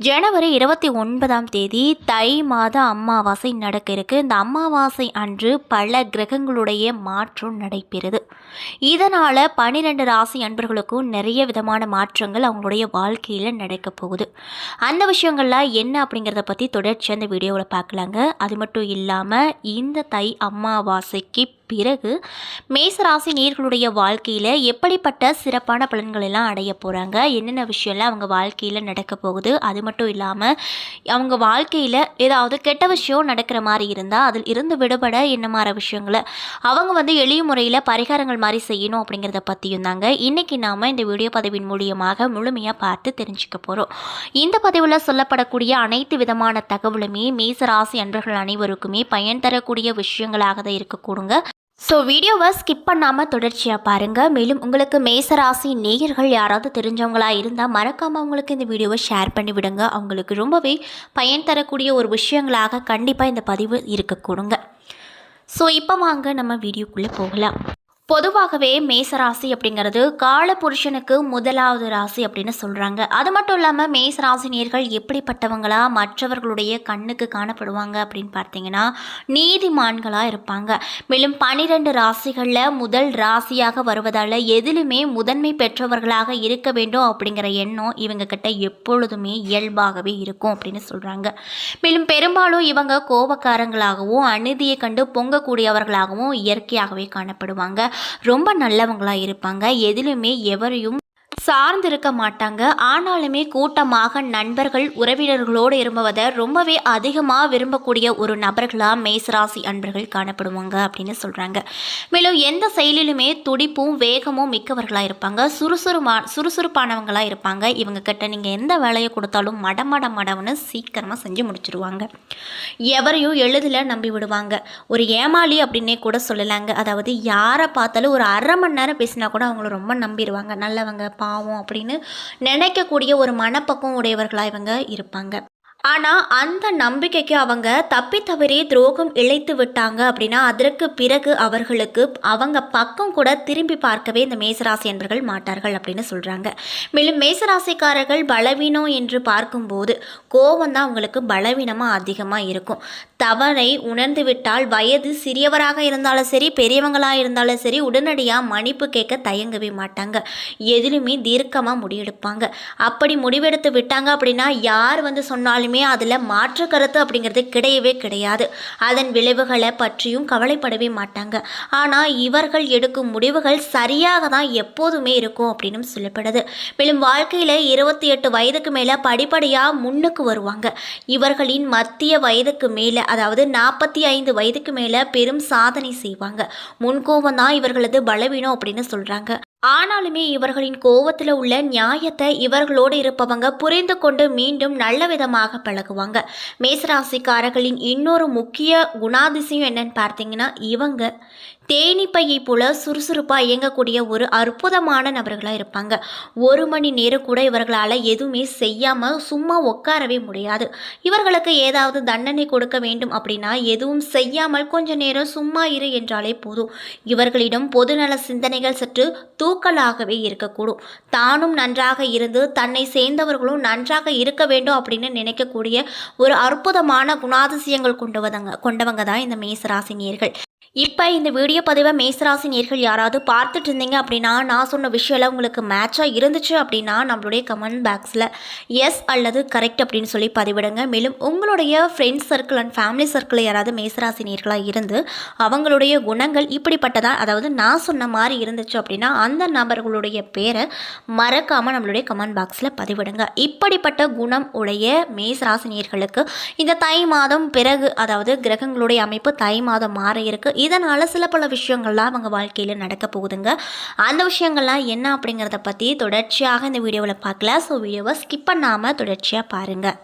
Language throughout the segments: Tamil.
ஜனவரி இருபத்தி ஒன்பதாம் தேதி தை மாத அமாவாசை நடக்க இருக்கு. இந்த அமாவாசை அன்று பல கிரகங்களுடைய மாற்றம் நடைபெறுது. இதனால் பன்னிரெண்டு ராசி அன்பர்களுக்கும் நிறைய விதமான மாற்றங்கள் அவங்களுடைய வாழ்க்கையில் நடக்க போகுது. அந்த விஷயங்கள்லாம் என்ன அப்படிங்கிறத பற்றி தொடர்ச்சி அந்த வீடியோவில் பார்க்கலாங்க. அது மட்டும் இல்லாமல் இந்த தை அமாவாசைக்கு பிறகு மேசராசி நேர்களுடைய வாழ்க்கையில் எப்படிப்பட்ட சிறப்பான பலன்கள் எல்லாம் அடைய போகிறாங்க என்னென்ன விஷயம்லாம் அவங்க வாழ்க்கையில் நடக்க போகுது? அது மட்டும் இல்லாமல் அவங்க வாழ்க்கையில் ஏதாவது கெட்ட விஷயம் நடக்கிற மாதிரி இருந்தால் அதில் இருந்து விடுபட என்ன மாதிரி விஷயங்களை அவங்க வந்து எளிய முறையில் பரிகாரங்கள் மாதிரி செய்யணும் அப்படிங்கிறத பற்றியும் தாங்க. இன்றைக்கி நாம் இந்த வீடியோ பதிவின் மூலியமாக முழுமையாக பார்த்து தெரிஞ்சுக்க போகிறோம் இந்த பதிவில் சொல்லப்படக்கூடிய அனைத்து விதமான தகவலுமே மேசராசி அன்பர்கள் அனைவருக்குமே பயன் தரக்கூடிய விஷயங்களாக தான் இருக்கக்கூடுங்க. ஸோ வீடியோவை ஸ்கிப் பண்ணாமல் தொடர்ச்சியாக பாருங்கள் மேலும் உங்களுக்கு மேசராசி நேயர்கள் யாராவது தெரிஞ்சவங்களாக இருந்தால் மறக்காமல் அவங்களுக்கு இந்த வீடியோவை ஷேர் பண்ணி விடுங்க. அவங்களுக்கு ரொம்பவே பயன் தரக்கூடிய ஒரு விஷயங்களாக கண்டிப்பாக இந்த பதிவு இருக்கக்கூடுங்க ஸோ இப்போ வாங்க நம்ம வீடியோக்குள்ளே போகலாம். பொதுவாகவே மேசராசி அப்படிங்கிறது கால புருஷனுக்கு முதலாவது ராசி அப்படின்னு சொல்கிறாங்க அது மட்டும் இல்லாமல் மேசராசினியர்கள் எப்படிப்பட்டவங்களா மற்றவர்களுடைய கண்ணுக்கு காணப்படுவாங்க அப்படின்னு பார்த்தீங்கன்னா நீதிமான்களாக இருப்பாங்க. மேலும் பனிரெண்டு ராசிகளில் முதல் ராசியாக வருவதால் எதிலுமே முதன்மை பெற்றவர்களாக இருக்க வேண்டும் அப்படிங்கிற எண்ணம் இவங்க கிட்ட எப்பொழுதுமே இயல்பாகவே இருக்கும் அப்படின்னு சொல்கிறாங்க மேலும் பெரும்பாலும் இவங்க கோபக்காரங்களாகவும் அநீதியை கண்டு பொங்கக்கூடியவர்களாகவும் இயற்கையாகவே காணப்படுவாங்க. ரொம்ப நல்லவங்களாக இருப்பாங்க. எதிலுமே எவரையும் சார்ந்திருக்க மாட்டாங்க. ஆனாலுமே கூட்டமாக நண்பர்கள் உறவினர்களோடு இருப்பதை ரொம்பவே அதிகமாக விரும்பக்கூடிய ஒரு நபர்களாக மேசராசி அன்பர்கள் காணப்படுவாங்க அப்படின்னு சொல்கிறாங்க மேலும் எந்த செயலிலுமே துடிப்பும் வேகமும் மிக்கவர்களாக இருப்பாங்க. சுறுசுறுமா சுறுசுறுப்பானவங்களாக இருப்பாங்க. இவங்க கிட்ட நீங்கள் எந்த வேலையை கொடுத்தாலும் மட மட மடம்னு சீக்கிரமாக செஞ்சு முடிச்சிருவாங்க. எவரையும் எளிதில் நம்பி விடுவாங்க. ஒரு ஏமாளி அப்படின்னே கூட சொல்லலாங்க. அதாவது யாரை பார்த்தாலும் ஒரு அரை மணி நேரம் பேசினா கூட அவங்கள ரொம்ப நம்பிடுவாங்க நல்லவங்க பாவம் அப்படின்னு நினைக்கக்கூடிய ஒரு மனப்பக்கம் உடையவர்களாக இவங்க இருப்பாங்க. ஆனால் அந்த நம்பிக்கைக்கு அவங்க தப்பி தவறி துரோகம் இழைத்து விட்டாங்க அப்படின்னா அதற்கு பிறகு அவர்களுக்கு அவங்க பக்கம் கூட திரும்பி பார்க்கவே இந்த மேசராசி என்பர்கள் மாட்டார்கள் அப்படின்னு சொல்கிறாங்க மேலும் மேசராசிக்காரர்கள் பலவீனம் என்று பார்க்கும்போது கோபம் தான் அவங்களுக்கு பலவீனமாக அதிகமாக இருக்கும். தவறை உணர்ந்து விட்டால் வயது சிறியவராக இருந்தாலும் சரி பெரியவங்களாக இருந்தாலும் சரி உடனடியாக மன்னிப்பு கேட்க தயங்கவே மாட்டாங்க. எதிலுமே தீர்க்கமாக முடிவெடுப்பாங்க. அப்படி முடிவெடுத்து விட்டாங்க அப்படின்னா யார் வந்து சொன்னாலுமே அதில் மாற்று கருத்து அப்படிங்கிறது கிடையவே கிடையாது. அதன் விளைவுகளை பற்றியும் கவலைப்படவே மாட்டாங்க. ஆனால் இவர்கள் எடுக்கும் முடிவுகள் சரியாக தான் எப்போதுமே இருக்கும் அப்படின்னு சொல்லப்படுது. மேலும் வாழ்க்கையில் இருபத்தி எட்டு வயதுக்கு மேலே படிப்படியாக முன்னுக்கு வருவாங்க. இவர்களின் மத்திய வயதுக்கு மேலே அதாவது நாற்பத்தி ஐந்து வயதுக்கு மேலே பெரும் சாதனை செய்வாங்க. முன்கோபம் தான் இவர்களது பலவீனம் அப்படின்னு சொல்கிறாங்க ஆனாலுமே இவர்களின் கோவத்தில் உள்ள நியாயத்தை இவர்களோடு இருப்பவங்க புரிந்து கொண்டு மீண்டும் நல்ல விதமாக பழகுவாங்க. மேசராசிக்காரர்களின் இன்னொரு முக்கிய குணாதிசயம் என்னன்னு பார்த்தீங்கன்னா இவங்க. தேனீப்பையை போல சுறுசுறுப்பாக இயங்கக்கூடிய ஒரு அற்புதமான நபர்களாக இருப்பாங்க. ஒரு மணி நேரம் கூட இவர்களால் எதுவுமே செய்யாமல் சும்மா உட்காரவே முடியாது. இவர்களுக்கு ஏதாவது தண்டனை கொடுக்க வேண்டும் அப்படின்னா எதுவும் செய்யாமல் கொஞ்ச நேரம் சும்மா இரு என்றாலே போதும். இவர்களிடம் பொதுநல சிந்தனைகள் சற்று தூக்கலாகவே இருக்கக்கூடும். தானும் நன்றாக இருந்து தன்னை சேர்ந்தவர்களும் நன்றாக இருக்க வேண்டும் அப்படின்னு நினைக்கக்கூடிய ஒரு அற்புதமான குணாதிசயங்கள் கொண்டுவதங்க கொண்டவங்க தான் இந்த மேசராசினியர்கள் இப்போ இந்த வீடியோ பதிவை மேசராசி நேர்கள் யாராவது பார்த்துட்டு இருந்தீங்க அப்படின்னா நான் சொன்ன விஷயம்லாம் உங்களுக்கு மேட்சாக இருந்துச்சு அப்படின்னா நம்மளுடைய கமெண்ட் பாக்ஸில் எஸ் அல்லது கரெக்ட் அப்படின்னு சொல்லி பதிவிடுங்க. மேலும் உங்களுடைய ஃப்ரெண்ட்ஸ் சர்க்கிள் அண்ட் ஃபேமிலி சர்க்கிளில் யாராவது மேசராசி நேர்களாக இருந்து அவங்களுடைய குணங்கள் இப்படிப்பட்டதாக அதாவது நான் சொன்ன மாதிரி இருந்துச்சு அப்படின்னா அந்த நபர்களுடைய பேரை மறக்காமல் நம்மளுடைய கமெண்ட் பாக்ஸில் பதிவிடுங்க. இப்படிப்பட்ட குணம் உடைய மேசராசி நேர்களுக்கு இந்த தை மாதம் பிறகு அதாவது கிரகங்களுடைய அமைப்பு தை மாதம் மாற இருக்குது இதனால் சில பல விஷயங்கள்லாம் அவங்க வாழ்க்கையில் நடக்க போகுதுங்க. அந்த விஷயங்கள்லாம் என்ன அப்படிங்கிறத பற்றி தொடர்ச்சியாக இந்த வீடியோவில் பார்க்கல. ஸோ வீடியோவை ஸ்கிப் பண்ணாமல் தொடர்ச்சியாக பாருங்கள்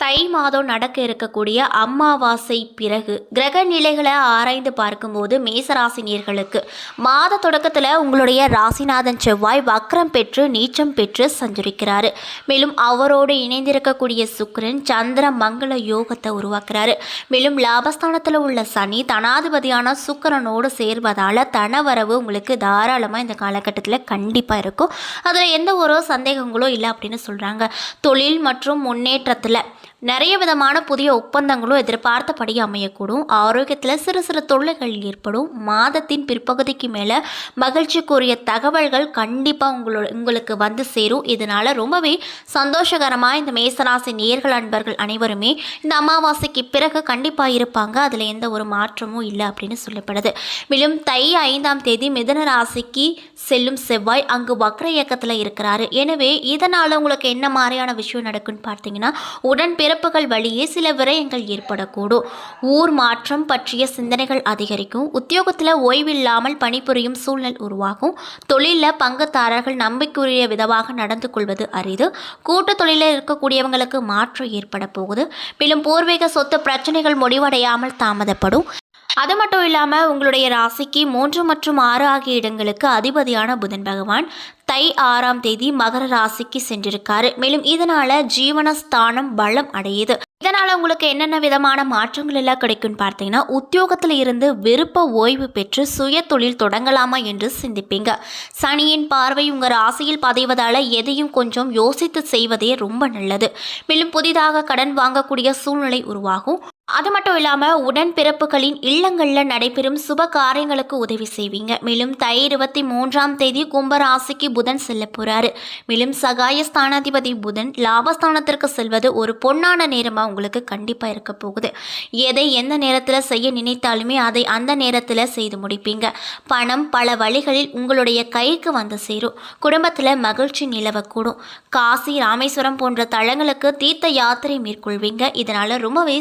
தை மாதம் நடக்க இருக்கக்கூடிய அம்மாவாசை பிறகு கிரக நிலைகளை ஆராய்ந்து பார்க்கும்போது மேசராசினியர்களுக்கு மாத தொடக்கத்தில் உங்களுடைய ராசிநாதன் செவ்வாய் வக்ரம் பெற்று நீச்சம் பெற்று சஞ்சரிக்கிறார். மேலும் அவரோடு இணைந்திருக்கக்கூடிய சுக்கரன் சந்திர மங்கள யோகத்தை உருவாக்குறாரு. மேலும் லாபஸ்தானத்தில் உள்ள சனி தனாதிபதியான சுக்கரனோடு சேர்வதால் தனவரவு உங்களுக்கு தாராளமாக இந்த காலகட்டத்தில் கண்டிப்பாக இருக்கும். அதில் எந்த ஒரு சந்தேகங்களோ இல்லை அப்படின்னு சொல்கிறாங்க தொழில் மற்றும் முன்னேற்றத்தில் நிறைய விதமான புதிய ஒப்பந்தங்களும் எதிர்பார்த்தபடி அமையக்கூடும். ஆரோக்கியத்தில் சிறு சிறு தொல்லைகள் ஏற்படும். மாதத்தின் பிற்பகுதிக்கு மேலே மகிழ்ச்சிக்குரிய தகவல்கள் கண்டிப்பாக உங்களோட உங்களுக்கு வந்து சேரும். இதனால் ரொம்பவே சந்தோஷகரமாக இந்த மேசராசி நேர்கள் அன்பர்கள் அனைவருமே இந்த அமாவாசைக்கு பிறகு கண்டிப்பாக இருப்பாங்க. அதில் எந்த ஒரு மாற்றமும் இல்லை அப்படின்னு சொல்லப்படுது. மேலும் தை ஐந்தாம் தேதி மிதன ராசிக்கு செல்லும் செவ்வாய் அங்கு வக்ர இயக்கத்தில் இருக்கிறாரு. எனவே இதனால் உங்களுக்கு என்ன மாதிரியான விஷயம் நடக்குன்னு பார்த்தீங்கன்னா உடன் சிறப்புகள் வழியே சில விரயங்கள் ஏற்படக்கூடும். ஊர் மாற்றம் பற்றிய சிந்தனைகள் அதிகரிக்கும். உத்தியோகத்தில் ஓய்வில்லாமல் பணிபுரியும் சூழ்நிலை உருவாகும். தொழிலில் பங்குதாரர்கள் நம்பிக்கையுரிய விதமாக நடந்து கொள்வது அரிது. கூட்டு தொழிலில் இருக்கக்கூடியவங்களுக்கு மாற்றம் ஏற்பட போகுது. மேலும் பூர்வீக சொத்து பிரச்சனைகள் முடிவடையாமல் தாமதப்படும். அது மட்டும் இல்லாமல் உங்களுடைய ராசிக்கு மூன்று மற்றும் ஆறு ஆகிய இடங்களுக்கு அதிபதியான புதன் பகவான் தை ஆறாம் தேதி மகர ராசிக்கு சென்றிருக்காரு. மேலும் இதனால ஜீவனஸ்தானம் பலம் அடையுது. இதனால் உங்களுக்கு என்னென்ன விதமான மாற்றங்கள் எல்லாம் கிடைக்கும்னு பார்த்தீங்கன்னா உத்தியோகத்தில் இருந்து விருப்ப ஓய்வு பெற்று சுய தொழில் தொடங்கலாமா என்று சிந்திப்பீங்க. சனியின் பார்வை உங்கள் ராசியில் பதிவதால் எதையும் கொஞ்சம் யோசித்து செய்வதே ரொம்ப நல்லது. மேலும் புதிதாக கடன் வாங்கக்கூடிய சூழ்நிலை உருவாகும். அது மட்டும் இல்லாமல் உடன்பிறப்புகளின் இல்லங்களில் நடைபெறும் சுப காரியங்களுக்கு உதவி செய்வீங்க. மேலும் தை இருபத்தி மூன்றாம் தேதி கும்பராசிக்கு புதன் செல்ல போகிறாரு மேலும் சகாய ஸ்தானாதிபதி புதன் லாபஸ்தானத்திற்கு செல்வது ஒரு பொன்னான நேரமாக உங்களுக்கு கண்டிப்பாக இருக்க போகுது. எதை எந்த நேரத்தில் செய்ய நினைத்தாலுமே அதை அந்த நேரத்தில் செய்து முடிப்பீங்க. பணம் பல வழிகளில் உங்களுடைய கைக்கு வந்து சேரும். குடும்பத்தில் மகிழ்ச்சி நிலவக்கூடும். காசி ராமேஸ்வரம் போன்ற தலங்களுக்கு தீர்த்த யாத்திரை மேற்கொள்வீங்க. இதனால் ரொம்பவே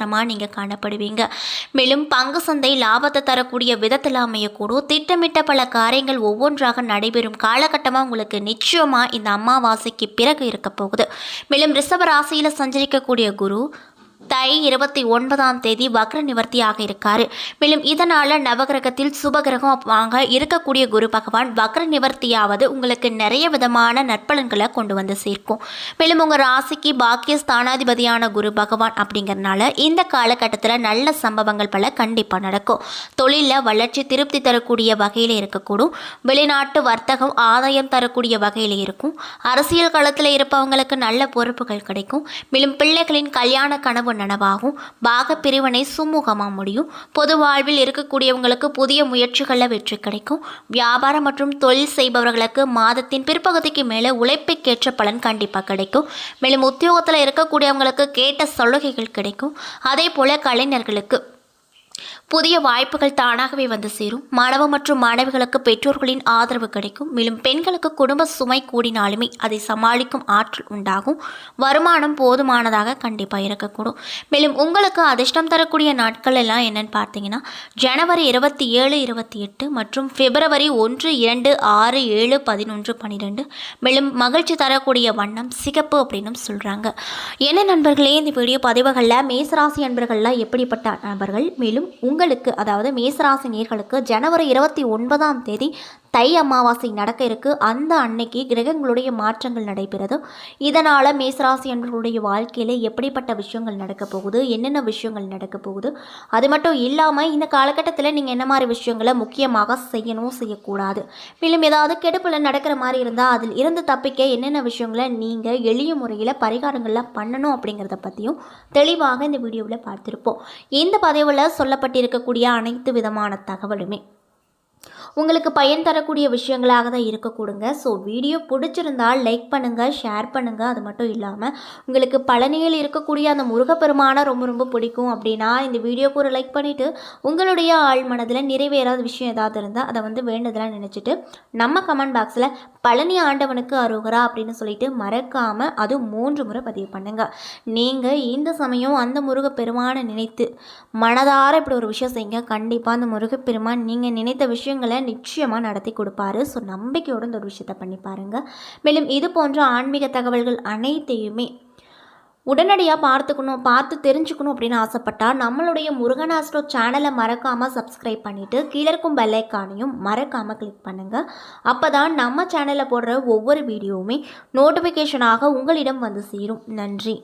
சந்தோஷகரமாக நீங்கள் காணப்படுவீங்க. மேலும் பங்கு சந்தை லாபத்தை தரக்கூடிய விதத்தில் அமையக்கூடும். திட்டமிட்ட பல காரியங்கள் ஒவ்வொன்றாக நடைபெறும் காலகட்டமாக உங்களுக்கு நிச்சயமாக இந்த அமாவாசைக்கு பிறகு இருக்க போகுது. மேலும் ரிஷப ராசியில் சஞ்சரிக்கக்கூடிய குரு தை இருபத்தி ஒன்பதாம் தேதி வக்ர நிவர்த்தியாக இருக்காரு. மேலும் இதனால் நவகிரகத்தில் சுபகிரகமாக இருக்கக்கூடிய குரு பகவான் வக்ர நிவர்த்தியாவது உங்களுக்கு நிறைய விதமான நற்பலன்களை கொண்டு வந்து சேர்க்கும். மேலும் உங்கள் ராசிக்கு பாக்கிய ஸ்தானாதிபதியான குரு பகவான் அப்படிங்கிறனால இந்த காலகட்டத்தில் நல்ல சம்பவங்கள் பல கண்டிப்பாக நடக்கும். தொழிலில் வளர்ச்சி திருப்தி தரக்கூடிய வகையில் இருக்கக்கூடும். வெளிநாட்டு வர்த்தகம் ஆதாயம் தரக்கூடிய வகையில் இருக்கும். அரசியல் களத்தில் இருப்பவங்களுக்கு நல்ல பொறுப்புகள் கிடைக்கும். மேலும் பிள்ளைகளின் கல்யாண கனவு நனவாகும். பாக பிரிவினை சுமூகமாக முடியும். பொது வாழ்வில் இருக்கக்கூடியவங்களுக்கு புதிய முயற்சிகளில் வெற்றி கிடைக்கும். வியாபாரம் மற்றும் தொழில் செய்பவர்களுக்கு மாதத்தின் பிற்பகுதிக்கு மேலே உழைப்புக்கேற்ற பலன் கண்டிப்பாக கிடைக்கும். மேலும் உத்தியோகத்தில் இருக்கக்கூடியவங்களுக்கு கேட்ட சலுகைகள் கிடைக்கும். அதே போல் கலைஞர்களுக்கு புதிய வாய்ப்புகள் தானாகவே வந்து சேரும். மாணவ மற்றும் மாணவிகளுக்கு பெற்றோர்களின் ஆதரவு கிடைக்கும். மேலும் பெண்களுக்கு குடும்ப சுமை கூடினாலுமே அதை சமாளிக்கும் ஆற்றல் உண்டாகும். வருமானம் போதுமானதாக கண்டிப்பாக இருக்கக்கூடும். மேலும் உங்களுக்கு அதிர்ஷ்டம் தரக்கூடிய நாட்கள் எல்லாம் என்னன்னு பார்த்தீங்கன்னா ஜனவரி இருபத்தி ஏழு இருபத்தி எட்டு மற்றும் பிப்ரவரி ஒன்று இரண்டு ஆறு ஏழு பதினொன்று பன்னிரெண்டு மேலும் மகிழ்ச்சி தரக்கூடிய வண்ணம் சிகப்பு அப்படின்னு சொல்கிறாங்க என்ன நண்பர்களே இந்த வீடியோ பதிவுகளில் மேசராசி நண்பர்கள்லாம் எப்படிப்பட்ட நபர்கள்? மேலும் உங்களுக்கு அதாவது மேசராசி நேர்களுக்கு ஜனவரி இருபத்தி ஒன்பதாம் தேதி தை அமாவாசை நடக்க இருக்கு. அந்த அன்னைக்கு கிரகங்களுடைய மாற்றங்கள் நடைபெறுது. இதனால் மேசராசி என்பவர்களுடைய வாழ்க்கையில் எப்படிப்பட்ட விஷயங்கள் நடக்க போகுது? என்னென்ன விஷயங்கள் நடக்க போகுது? அது மட்டும் இல்லாமல் இந்த காலகட்டத்தில் நீங்கள் என்ன மாதிரி விஷயங்களை முக்கியமாக செய்யணும் செய்யக்கூடாது. மேலும் ஏதாவது கெடுப்பில் நடக்கிற மாதிரி இருந்தால் அதில் இருந்து தப்பிக்க என்னென்ன விஷயங்களை நீங்கள் எளிய முறையில் பரிகாரங்கள்லாம் பண்ணணும் அப்படிங்கிறத பற்றியும் தெளிவாக இந்த வீடியோவில் பார்த்துருப்போம். இந்த பதிவில் சொல்லப்பட்டிருக்கக்கூடிய அனைத்து விதமான தகவலுமே உங்களுக்கு பயன் தரக்கூடிய விஷயங்களாக தான் இருக்கக்கூடுங்க. ஸோ வீடியோ பிடிச்சிருந்தால் லைக் பண்ணுங்கள் ஷேர் பண்ணுங்கள் அது மட்டும் இல்லாமல் உங்களுக்கு பழனியில் இருக்கக்கூடிய அந்த முருகப்பெருமானை ரொம்ப ரொம்ப பிடிக்கும் அப்படின்னா இந்த வீடியோக்கு ஒரு லைக் பண்ணிவிட்டு உங்களுடைய ஆள் மனதில் நிறைவேறாத விஷயம் ஏதாவது இருந்தால் அதை வந்து வேண்டதெல்லாம் நினச்சிட்டு நம்ம கமெண்ட் பாக்ஸில் பழனி ஆண்டவனுக்கு அருகரா அப்படின்னு சொல்லிட்டு மறக்காமல் அது மூன்று முறை பதிவு பண்ணுங்கள் நீங்கள் இந்த சமயம் அந்த முருகப்பெருமானை நினைத்து மனதார இப்படி ஒரு விஷயம் செய்யுங்க. கண்டிப்பாக அந்த முருகப்பெருமான் நீங்கள் நினைத்த விஷயங்களை நிச்சயமாக நடத்தி கொடுப்பாரு. ஸோ நம்பிக்கையோடு இந்த ஒரு விஷயத்தை பண்ணி பாருங்கள் மேலும் இது போன்ற ஆன்மீக தகவல்கள் அனைத்தையுமே உடனடியாக பார்த்துக்கணும் பார்த்து தெரிஞ்சுக்கணும் அப்படின்னு ஆசைப்பட்டால் நம்மளுடைய முருகனாஸ்ட்ரோ சேனலை மறக்காமல் சப்ஸ்கிரைப் பண்ணிவிட்டு கீழே இருக்கும் பெல்லைக்கானையும் மறக்காமல் கிளிக் பண்ணுங்கள் அப்போ தான் நம்ம சேனலில் போடுற ஒவ்வொரு வீடியோவுமே நோட்டிஃபிகேஷனாக உங்களிடம் வந்து சேரும். நன்றி.